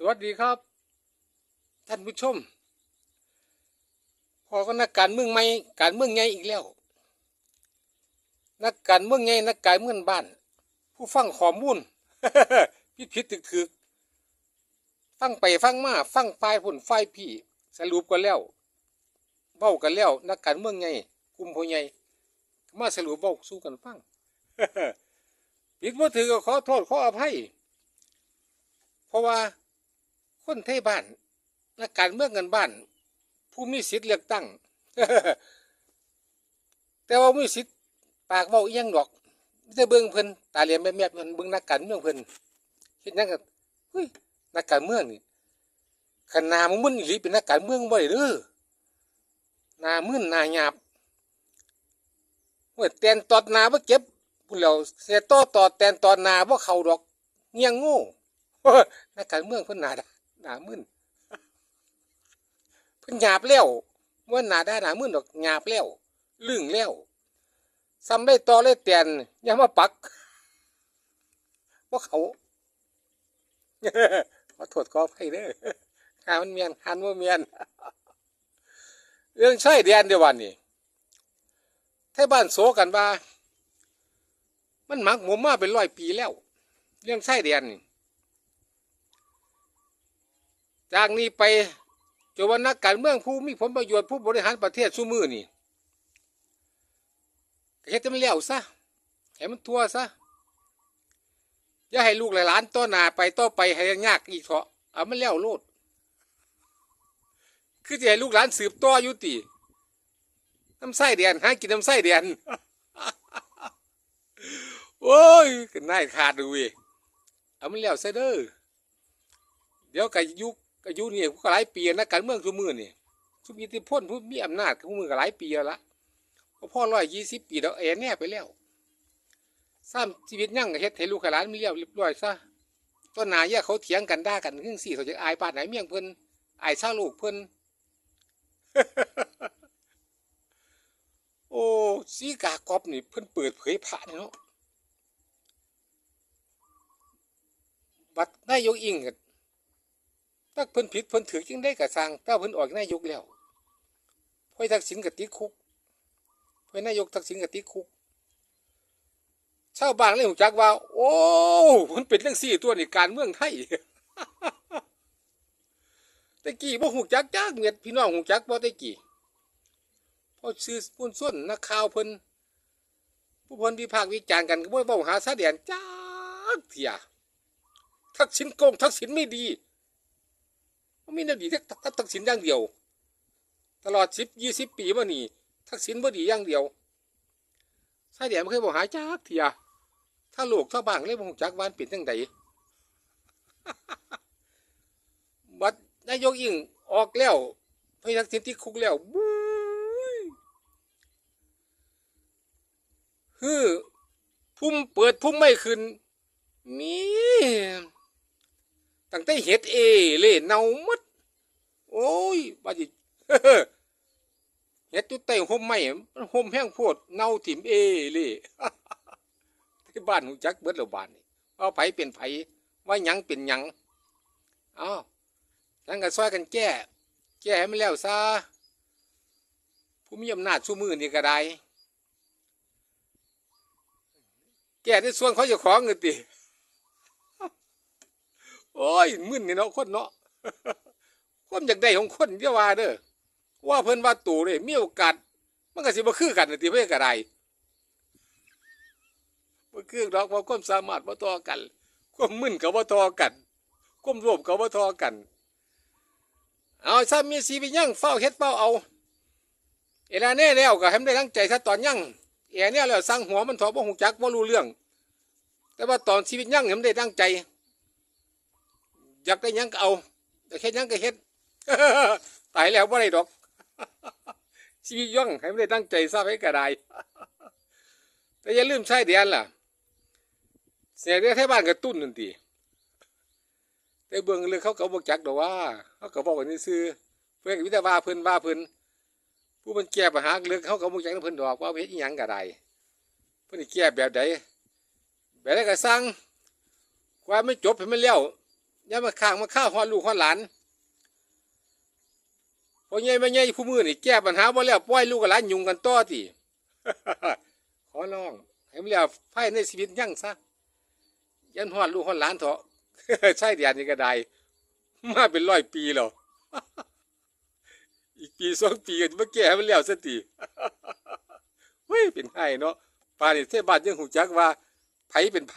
สวัสดีครับ ท่านผู้ชม พอก็นักการเมืองใหม่การเมืองใหญ่อีกแล้ว นักการเมืองใหญ่นักการเมืองบ้าน ผู้ฟังข้อมูลผิดผิดถึกถึกฟังไปฟังมาฟังฝ่ายผลฝ่ายพี่ สรุปกันแล้วเบ้ากันแล้ว นักการเมืองใหญ่กลุ่มผู้ใหญ่มาสรุปเบ้าสู้กันฟังผิดว่าถือก็ขอโทษขออภัยเพราะว่า คนไทยบ้านนักการเมืองกันบ้าน ผู้มีสิทธิ์เลือกตั้ง แต่ว่ามีสิทธิ์ปากเว้าอียังดอกไมีแต่เบิ่งเพิ่นตาเหลียมแม่ๆเพิ่นเบิ่งนักการเมืองเพิ่นเฮ็ดยังกันเฮ้ยนักการเมืองนี่คันามึงมึนอีหลีเป็นนักการเมืองบ่ได้เด้อหน้ามึนหนาหยาบเมื่อแตนตอดหน้าบ่เก็บพุ่นแล้วเสียโต่อตอดแตนตอดหน้าบ่เข้าดอกเงี้ยงโง่นักการเมืองเพิ่นหนาดา หนามึนเพิ่นหยาบแล้วว่าหนาได้หนามึนดอกหยาบแล้วลึงแล้วซ้ำได้ตอเลยเตียนย่ามาปักว่าเขาขอโทษขออภัยเด้อหามันเมียนหันว่าเมียน เรื่องใช่เดียนเดียววันนี้ไทยบ้านโศกันว่า มันหมักหมมมาเป็นร้อยปีแล้ว เรื่องใช่เดียนนี่ จากนี้ไปจนวันนักการเมืองผู้มีผลประโยชน์ผู้บริหารประเทศสู้มือนี่ก็เฮ็ดให้มันเลี้ยวซะให้มันทั่วซะอย่าให้ลูกหลานต่อหนาไปต่อไปให้ยากอีกเถอะเอามันเลี้ยวโลดคือจะให้ลูกหลานสืบต่ออยู่ติน้ำไส้เดียนหากินน้ำไส้เดียนโอ้ยกันนายขาดดูเว้ยเอามันเลี้ยวซะเด้อเดี๋ยวกับยุค กับยุคนี่ก็หลายปีนะการเมืองทุกมือนี่ทุกอิทธิพลผู้มีอำนาจทุกมือก็หลายปีแล้วละพ่อร้อยยี่สิบปีแล้วเอ็นแน่ไปแล้วสร้างชีวิตยั่งกับเฮ็ดให้ลูกหลานมีเรียบเรียบร้อยซะต้นหนาแยกเขาเถียงกันด่ากันขึ้นสี่เขาจะอายปาไหนเมี่ยงเพิ่นอายชาลูกเพิ่นโอ้สีกากอบนี่เพิ่นเปิดเผยพระเนาะบัดนายกอิงกัน ถ้าเพิ่นผิดเพิ่นถือจึงได้กระสร้างถ้าเพิ่นออกนายกแล้วพ่อยทักษิณก็ติคุกพ่อยนายกทักษิณก็ติคุกชาวบ้านเลยหูจักว่า โอ้มันเป็นเรื่องสี่ตัวนี่การเมืองไทยตะกี้บ่หูจักจักเม็ดพี่น้องหูจักบ่ตะกี้พอซื้อปุ่นส้นนักข่าวเพิ่นผู้เพิ่นวิพากษ์วิจารณ์กันก็บ่เว้าหาสาเดียนจักเที่ยทักษิณโกงทักษิณไม่ดี มันมีแนวดีทักทักทักษิณอย่างเดียว ตลอดสิบยี่สิบปีมานี่ทักษิณบ่ดีอย่างเดียวใช่เดี๋ยวไม่เคยบอกหายจักเทียถ้าโลกถ้าบางเลยบ่งจักวานเป็นจังใดบัดนายกยิ่งออกแล้วพทักษิณที่คุกแล้วบู๊ยฮือพุ่มเปิดพุ่มไม่ขึ้นมี ตั้งแต่เห็ดเอเล่เน่าหมดโอ้ยบาจิเห็ดตุเตห่มไม่มันห่มแห้งโพดเน่าถิ่มเอเล่ที่บ้านหูจักเบิดแล้วบ้านนี่ว่าไผเป็นไผว่าหยังเป็นหยังอ้าวทั้งกันซอยกันแก้ แก้ให้มันแล้วซะผู้มีอำนาจชั่วมือนี่ก็ได้แก้ในส่วนเขาจะของเงินติ โอ้ยมึนนี่เนาะคนเนาะความอยากได้ของคนเยวว่าเด้อว่าเพิ่นว่าตู่เลยมีโอกาสมันก็สิบ่คือกันนะติเพิ่นก็ได้บ่คือดอกเพราะความสามารถบ่เท่อกัน ความมึนก็บ่เท่อกัน ความโลภก็บ่เท่อกัน เอาถ้ามีสีไปยั่งเฝ้าเฮ็ดเฝ้าเอาเอลาแน่แล้วก็ให้มันได้ตั้งใจซะตอนยั่งเอเนี่ยแล้วสั่งหัวมันถอบ่ฮู้จักบ่รู้เรื่อง แต่ว่าตอนชีวิตยั่งให้มันได้ตั้งใจ อยากได้ยังก็เอาแต่เฮ็ดยังก็เฮ็ดตายแล้วบ่ได้ดอกชีวิตย่องให้ไม่ได้ตั้งใจทราบให้กระไดแต่อย่าลืมใช้เดียนล่ะ เสียเรียกให้บ้านกระตุ้นนั่นทีแต่เบื้องเลยเขาก็บอกจักดอกว่า เขาก็บอกว่านี่ซื้อเพื่อนวิทยาว่าเพิ่นว่าเพิ่นผู้มันแก้ปัญหาเรื่องเขาก็บอกจักเพิ่นดอกว่าเฮ็ดยังกระไดเพิ่นแก้แบบใดแบบใดก็สั่งความไม่จบให้มันแล้ยว ย่ามาข้างมาข้าวฮอดลูกฮอดหลานพอใหญ่มาใหญ่ผู้มือนี่แก้ปัญหาบ่แล้วปล่อยลูกกับหลานยุ่งกันต่อติขอร้องให้มันแล้วภายในชีวิตยั่งซะยันฮอดลูกฮอดหลานเถอะใช่เดียนนี่ก็ได้มาเป็นร้อยปีแล้วอีกปีสองปีก็จะมาแก้ให้มันแล้วสติเฮ้ยเป็นไห้เนาะป่านนี้เทศบาลยังหูจักว่าไผเป็นไผ